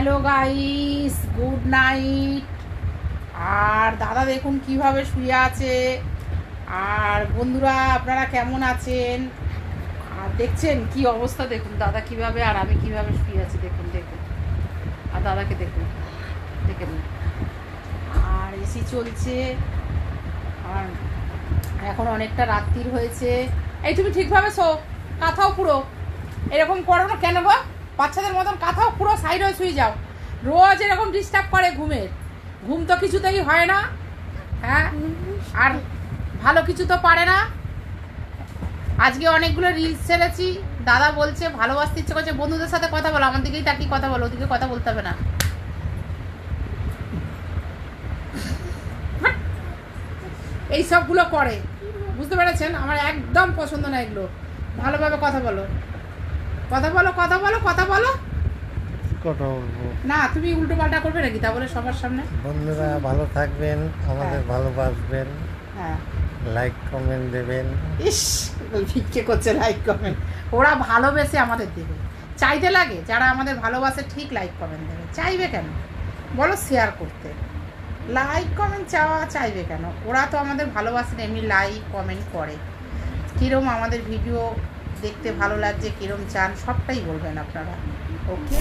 Hello guys good night আর দাদা দেখুন কীভাবে শুয়ে আছে। আর বন্ধুরা, আপনারা কেমন আছেন? আর দেখছেন কি অবস্থা? দেখুন, দাদা কীভাবে আর আমি কীভাবে শুয়ে আছি? দেখুন দেখুন। আর দাদাকে দেখুন। দেখুন আর এসি চলছে। আর এখন অনেকটা রাত্রির হয়েছে। এই তুমি ঠিকভাবে শো। কাঁথাও পুরো। এরকম করো না। কেন গো? বাচ্চাদের মতন কাঁথাও পুরো সাইড হয়ে শুয়ে যাও। রোজ এরকম ডিস্টার্ব করে ঘুমের ঘুম তো কিছুতেই হয় না হ্যাঁ? আর ভালো কিছু তো পারে না। আজকে অনেকগুলো রিলস ছেড়েছি। দাদা বলছে, ভালোবাসতে ইচ্ছে করছে। বন্ধুদের সাথে কথা বলো, আমার দিকেই তাকিয়ে কথা বলো, ওদিকে কথা বলতে হবে না। এই সবগুলো করে। বুঝতে পেরেছেন? আমার একদম পছন্দ না এগুলো। ভালোভাবে কথা বলো। কথা বলো কথা বলো কথা বলো। কথা বলব? না তুমি উল্টো পাল্টা করবে নাকি? তা বলে সবার সামনে। বন্ধুরা ভালো থাকবেন আমাদের হ্যাঁ। ভালোবাসবেন। হ্যাঁ। লাইক কমেন্ট দেবেন। ইস ভিক্ষে করছে লাইক কমেন্ট ওরা ভালোবেসে আমাদের দেবে। চাইতে লাগে যারা আমাদের ভালোবাসে ঠিক লাইক কমেন্ট দেবে। চাইবে কেন? বলো শেয়ার করতে। লাইক কমেন্ট চাওয়া চাইবে কেন? ওরা তো আমাদের ভালোবাসে না, এমনি লাইক কমেন্ট করে। কীরম আমাদের ভিডিও দেখতে ভালো লাগছে কিরম চান সবটাই বলবেন আপনারা। ওকে